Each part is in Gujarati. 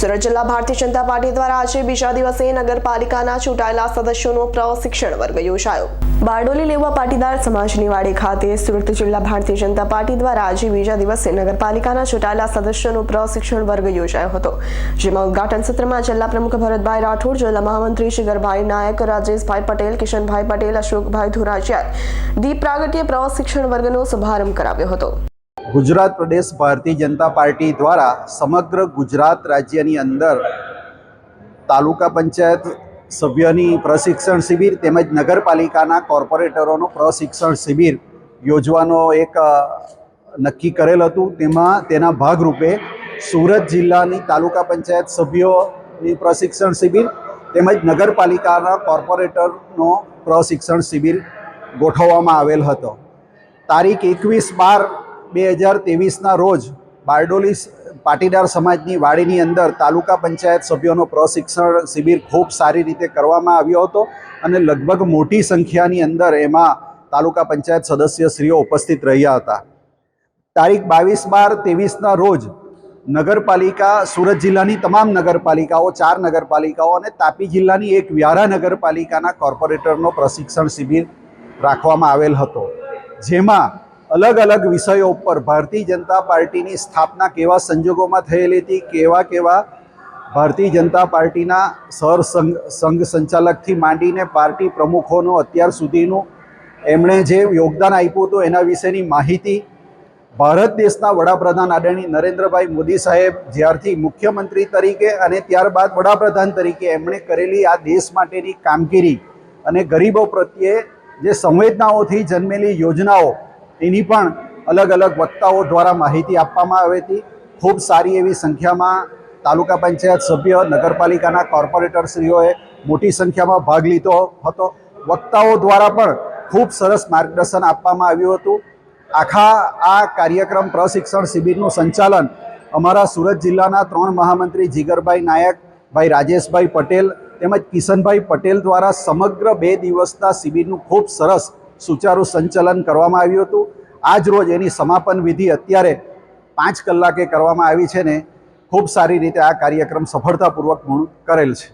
સુરત જિલ્લા ભારતીય જનતા પાર્ટી દ્વારા આજે બીજા દિવસે નગરપાલિકાના ચૂંટાયેલા સદસ્યોનો પ્રશિક્ષણ વર્ગ યોજાયો. બારડોલી લેવા પાટીદાર સમાજની વાડી ખાતે સુરત જિલ્લા ભારતીય જનતા પાર્ટી દ્વારા આજે બીજા દિવસે નગરપાલિકાના ચૂંટાયેલા સદસ્યોનો પ્રશિક્ષણ વર્ગ યોજાયો હતો, જેમાં ઉદઘાટન સત્રમાં જિલ્લા પ્રમુખ ભરતભાઈ રાઠોડ, જિલ્લા મહામંત્રી શિખરભાઈ નાયક, રાજેશભાઈ પટેલ, કિશનભાઈ પટેલ, અશોકભાઈ ધુરાજીયા દીપ પ્રાગટ્ય પ્રશિક્ષણ વર્ગનો શુભારંભ કરાવ્યો હતો. ગુજરાત પ્રદેશ ભારતીય જનતા પાર્ટી દ્વારા સમગ્ર ગુજરાત રાજ્યની અંદર તાલુકા પંચાયત સભ્યની પ્રશિક્ષણ શિબિર તેમજ નગરપાલિકાના કોર્પોરેટરોનું પ્રશિક્ષણ શિબિર યોજવાનો એક નક્કી કરેલ હતું. તેમાં, તેના ભાગરૂપે સુરત જિલ્લાની તાલુકા પંચાયત સભ્યોની પ્રશિક્ષણ શિબિર તેમજ નગરપાલિકાના કોર્પોરેટરનો પ્રશિક્ષણ શિબિર ગોઠવવામાં આવેલ હતો. તારીખ એકવીસ બાર બે હજાર ત્રેવીસના રોજ બારડોલી પાટીદાર સમાજની વાડીની અંદર તાલુકા પંચાયત સભ્યોનો પ્રશિક્ષણ શિબિર ખૂબ સારી રીતે કરવામાં આવ્યો હતો અને લગભગ મોટી સંખ્યાની અંદર એમાં તાલુકા પંચાયત સદસ્યશ્રીઓ ઉપસ્થિત રહ્યા હતા. તારીખ બાવીસ બાર ત્રેવીસના રોજ નગરપાલિકા, સુરત જિલ્લાની તમામ નગરપાલિકાઓ, ચાર નગરપાલિકાઓ અને તાપી જિલ્લાની એક વ્યારા નગરપાલિકાના કોર્પોરેટરનો પ્રશિક્ષણ શિબિર રાખવામાં આવેલ હતો. જેમાં અલગ અલગ વિષયો ઉપર ભારતીય જનતા પાર્ટીની સ્થાપના કેવા સંજોગોમાં થયેલી હતી, કેવા કેવા ભારતીય જનતા પાર્ટીના સર સંઘ સંચાલકથી માંડીને પાર્ટી પ્રમુખોનું અત્યાર સુધીનું એમણે જે યોગદાન આપ્યું હતું એના વિશેની માહિતી ભારત દેશના વડાપ્રધાન આદરણીય નરેન્દ્રભાઈ મોદી સાહેબ જ્યારથી મુખ્યમંત્રી તરીકે અને ત્યારબાદ વડાપ્રધાન તરીકે એમણે કરેલી આ દેશ માટેની કામગીરી અને ગરીબો પ્રત્યે જે સંવેદનાઓથી જન્મેલી યોજનાઓ એની પણ અલગ અલગ વક્તાઓ દ્વારા માહિતી આપવામાં આવી હતી. ખૂબ સારી એવી સંખ્યામાં તાલુકા પંચાયત સભ્ય, નગરપાલિકાના કોર્પોરેટરશ્રીઓએ મોટી સંખ્યામાં ભાગ લીધો હતો. વક્તાઓ દ્વારા પણ ખૂબ સરસ માર્ગદર્શન આપવામાં આવ્યું હતું. આખા આ કાર્યક્રમ પ્રશિક્ષણ શિબિરનું સંચાલન અમારા સુરત જિલ્લાના ત્રણ મહામંત્રી જીગરભાઈ નાયક, ભાઈ રાજેશભાઈ પટેલ તેમજ કિશનભાઈ પટેલ દ્વારા સમગ્ર બે દિવસના શિબિરનું ખૂબ સરસ સુચારુ સંચાલન કરવામાં આવ્યું હતું. આજ રોજ એની સમાપન વિધિ અત્યારે પાંચ કલાકે કરવામાં આવી છે ને ખૂબ સારી રીતે આ કાર્યક્રમ સફળતાપૂર્વક પૂર્ણ કરેલ છે.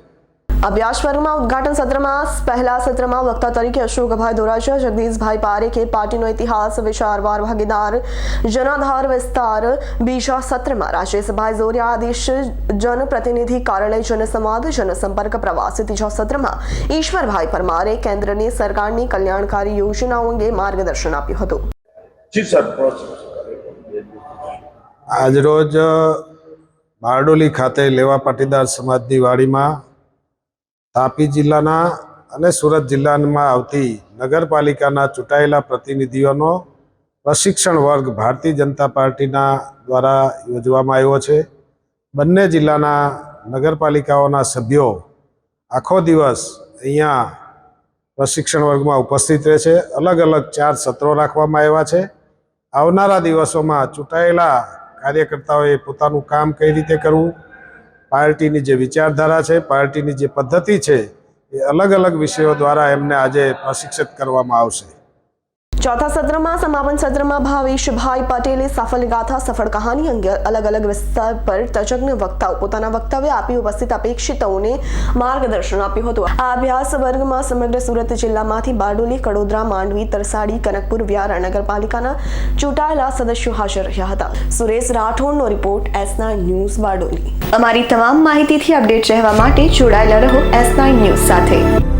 અભ્યાસ વર્ગમાં ઉદઘાટન સત્રમાં પહેલા સત્રમાં વક્તા તરીકે અશોકભાઈ ધોરાજીયા જગદીશભાઈ પારેખે પાર્ટીનો ઇતિહાસ વિચારવાર ભાગીદાર જનાધાર વિસ્તાર બીજા સત્રમાં રાજેશભાઈ જોરિયા આદેશ જનપ્રતિનિધિ કાર્યાલય જનસંવાદ જનસંપર્ક પ્રવાસી. ત્રીજા સત્રમાં ઈશ્વરભાઈ પરમારે કેન્દ્રની સરકારની કલ્યાણકારી યોજનાઓ અંગે માર્ગદર્શન આપ્યું હતું. આજરોજ બારડોલી ખાતે લેવા પાટીદાર સમાજની વાડીમાં તાપી જિલ્લાના અને સુરત જિલ્લામાં આવતી નગરપાલિકાના ચૂંટાયેલા પ્રતિનિધિઓનો પ્રશિક્ષણ વર્ગ ભારતીય જનતા પાર્ટીના દ્વારા યોજવામાં આવ્યો છે. બંને જિલ્લાના નગરપાલિકાઓના સભ્યો આખો દિવસ અહીંયા પ્રશિક્ષણ વર્ગમાં ઉપસ્થિત રહે છે. અલગ અલગ ચાર સત્રો રાખવામાં આવ્યા છે. આવનારા દિવસોમાં ચૂંટાયેલા કાર્યકર્તાઓએ પોતાનું કામ કઈ રીતે કરવું? પાર્ટીની જે વિચારધારા છે, પાર્ટીની જે પદ્ધતિ છે, એ અલગ અલગ વિષયો દ્વારા એમને આજે પ્રશિક્ષિત કરવામાં આવશે. ચોથા સત્રમાં, સમાપન સત્રમાં ભાવેશભાઈ પટેલે સફળ ગાથા સફળ કહાની અંગે અલગ અલગ વિસ્તાર પર તજજ્ઞ વક્તાઓ પોતાના વક્તવ્ય આપી ઉપસ્થિત અપેક્ષિતોને માર્ગદર્શન આપ્યું હતું. આ અભ્યાસ વર્ગમાં સમગ્ર સુરત જિલ્લામાંથી બારડોલી, કડોદરા, માંડવી, તરસાડી, કનકપુર, વ્યારા નગરપાલિકાના ચૂંટાયેલા સદસ્યો હાજર રહ્યા હતા. Suresh રાઠોડનો report S nine news Bardoli. અમારી તમામ માહિતીથી અપડેટ રહેવા માટે જોડાયેલા રહો એસ નાઇન ન્યૂઝ સાથે.